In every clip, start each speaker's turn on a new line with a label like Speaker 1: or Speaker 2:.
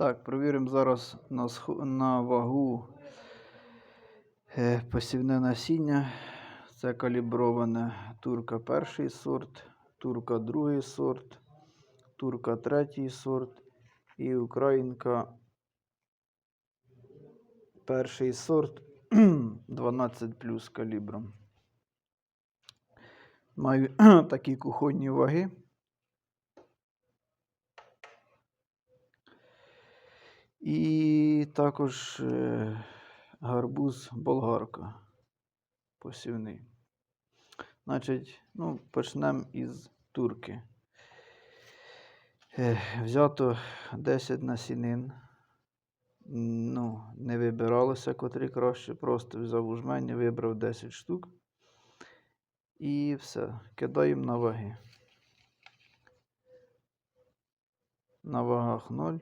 Speaker 1: Так, провіримо зараз на, на вагу е, посівне насіння. Це каліброване турка перший сорт, турка другий сорт, турка третій сорт і українка перший сорт 12 плюс калібром. Маю такі кухонні ваги. І також е, гарбуз болгарка посівний. Значить, ну, почнемо із турки. Взято 10 насінин. Ну, не вибиралося, котрі краще. Просто взяв у жмені, вибрав 10 штук. І все. Кидаємо на ваги. На вагах 0.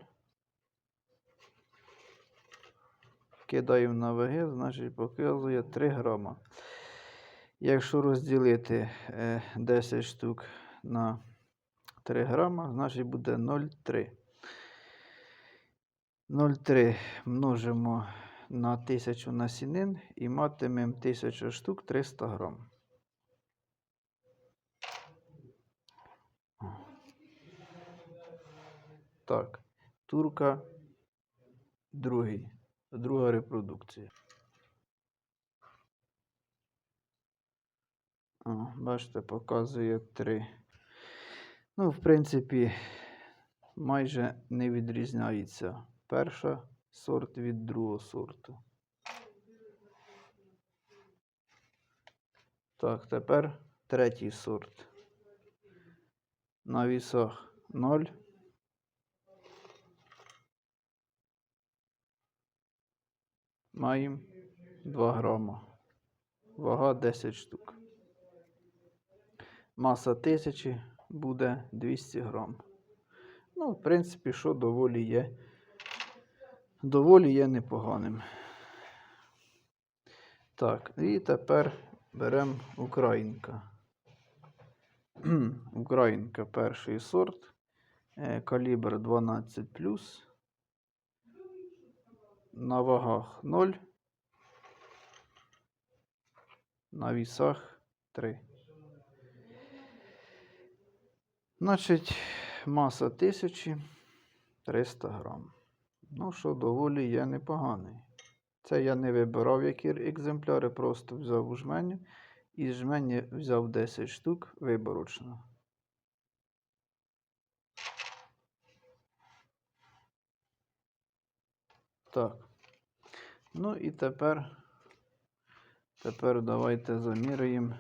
Speaker 1: Кидаємо на ваги, значить показує 3 грама. Якщо розділити е, 10 штук на 3 грама, значить буде 0,3. 0,3 множимо на 1000 насінин і матимемо 1000 штук 300 грам. Так, турка другий, друга репродукція. О, бачите, показує 3. Ну, в принципі, майже не відрізняється перша сорт від другого сорту. Так, тепер третій сорт. На вісах 0. Маємо 2 грама. Вага 10 штук. Маса 1000 буде 200 грам. Ну, в принципі, що доволі є. Доволі є непоганим. Так, і тепер беремо Українка. Українка перший сорт. е, Калібр 12 На вагах 0. На вісах 3. Значить, маса 1300 грам. Ну, що доволі є непоганий. Це я не вибирав які екземпляри, просто взяв у жменю. І з жмені взяв 10 штук виборочно. Так. Ну і тепер, тепер давайте заміряємо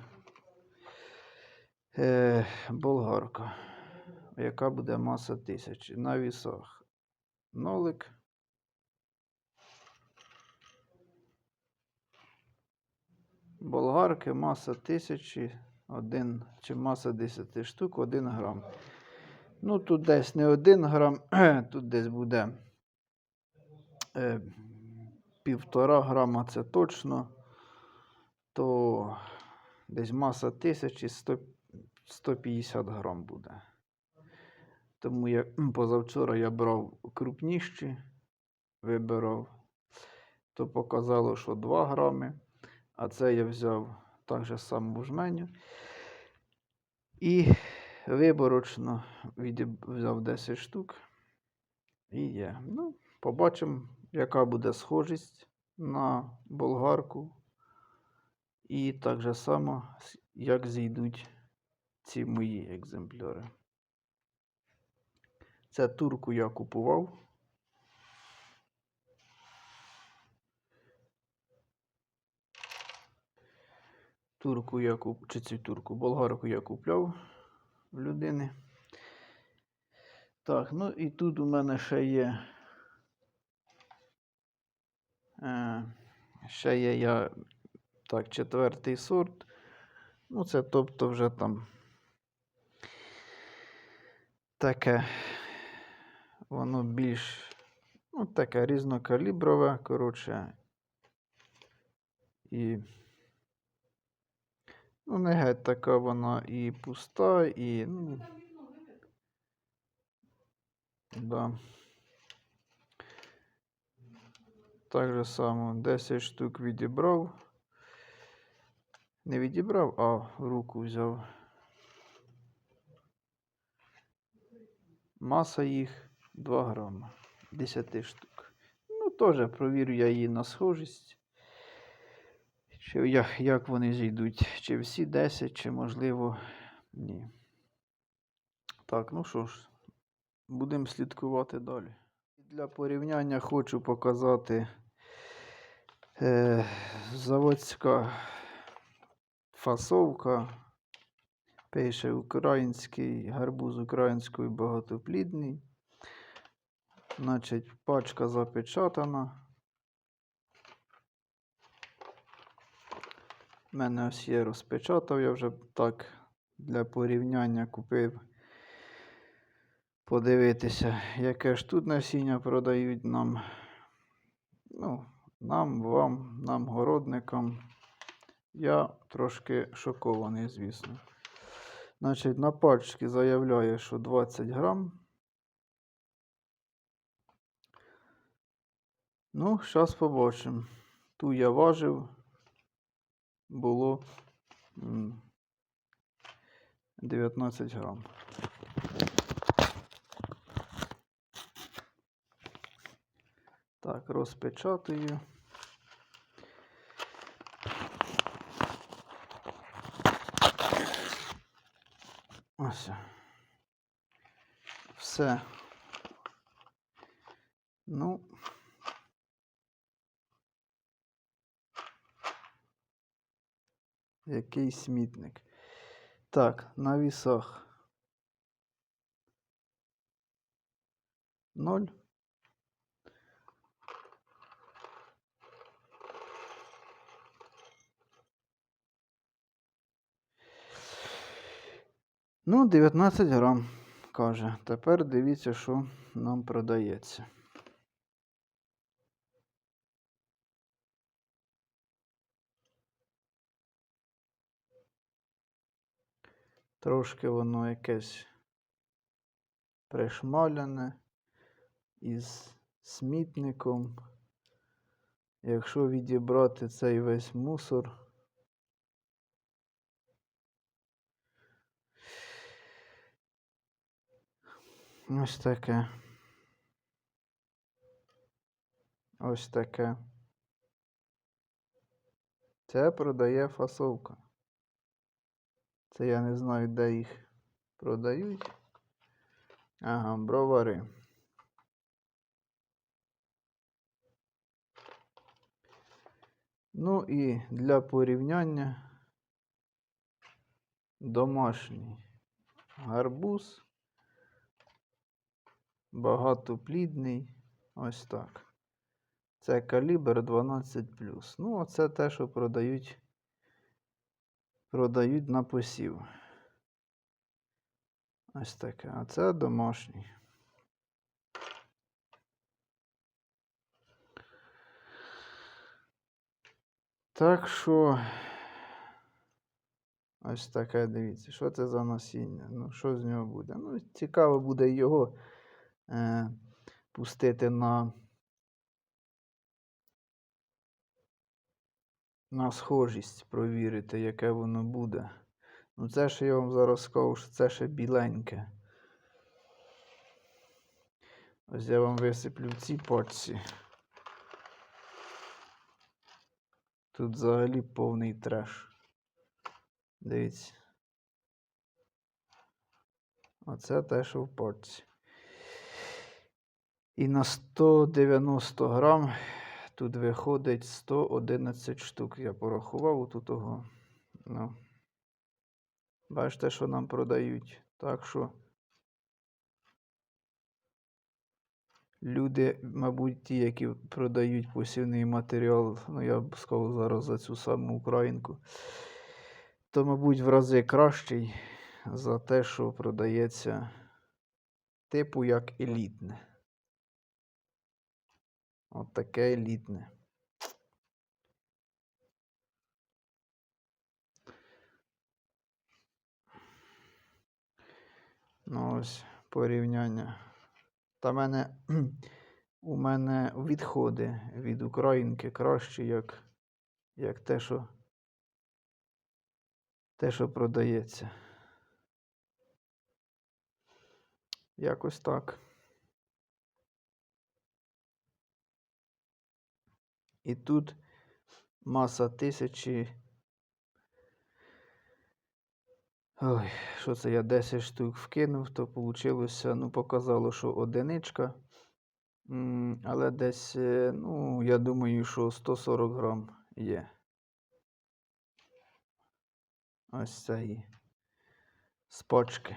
Speaker 1: е, болгарка, яка буде маса 1000 на вісах. Нолик. Болгарки маса 1000, один, чи маса 10 штук 1 грам. Ну, тут десь не 1 грам, тут десь буде е, півтора грама, це точно. То десь маса 1100 150 грам буде. Тому я позавчора я брав крупніші, вибирав, то показало, що 2 грами. А це я взяв так же само в жменю. І виборочно взяв 10 штук. І є. Ну, побачимо, яка буде схожість на болгарку. І так же само, як зійдуть ці мої екземпляри. Це турку я купував. Турку я куп... чи цю турку, болгарку я купляв в людини. Так, ну і тут у мене ще є. Е, ще є я так, четвертий сорт. Ну, це тобто вже там таке, воно більш, ну, таке різнокаліброве, коротше. І Ну, не геть така вона і пуста, і. Ну, да. Так же само 10 штук відібрав. Не відібрав, а руку взяв. Маса їх 2 грама. 10 штук. Ну, теж провірю я її на схожість. Чи як, як вони зійдуть? Чи всі 10, чи можливо ні. Так, ну що ж, будемо слідкувати далі. Для порівняння хочу показати е, заводська фасовка. Пише український гарбуз української багатоплідний. Значить, пачка запечатана. У мене ось є розпечатав, я вже так для порівняння купив. Подивитися, яке ж тут насіння продають нам. Ну, нам, вам, нам, городникам. Я трошки шокований, звісно. Значить, на пачці заявляє, що 20 грам. Ну, зараз побачимо. Ту я важив. Було 19 грам. Так, розпечатую. Ось. Все. Ну. Який смітник. Так, на вісах. Ноль. Ну, 19 грам, каже. Тепер дивіться, що нам продається. Трошки воно якесь пришмаляне із смітником. Якщо відібрати цей весь мусор. Ось таке. Ось таке. Це продає фасовка. Це я не знаю, де їх продають. Ага, бровари. Ну і для порівняння домашній гарбуз. Багатоплідний. Ось так. Це калібр 12. Ну, оце те, що продають продають на посів. Ось таке. А це домашній. Так що, ось таке, дивіться, що це за насіння? Ну, що з нього буде? Ну, цікаво буде його е, пустити на на схожість провірити, яке воно буде. Ну, це ще я вам зараз скажу, це ще біленьке. Ось я вам висиплю в цій пачці. Тут взагалі повний треш. Дивіться. Оце те, що в пачці. І на 190 грам тут виходить 111 штук. Я порахував тут того. Ну. Бачите, що нам продають. Так що люди, мабуть, ті, які продають посівний матеріал, ну я б сказав зараз за цю саму українку, то, мабуть, в рази кращий за те, що продається типу як елітне. От таке елітне. Ну ось порівняння. Та мене у мене відходи від Українки кращі, як, як те, що, те, що продається. Якось так. І тут маса тисячі. Ой, що це я 10 штук вкинув, то вийшло, ну, показало, що одиничка. Але десь, е, ну, я думаю, що 140 грам є. Ось це і з.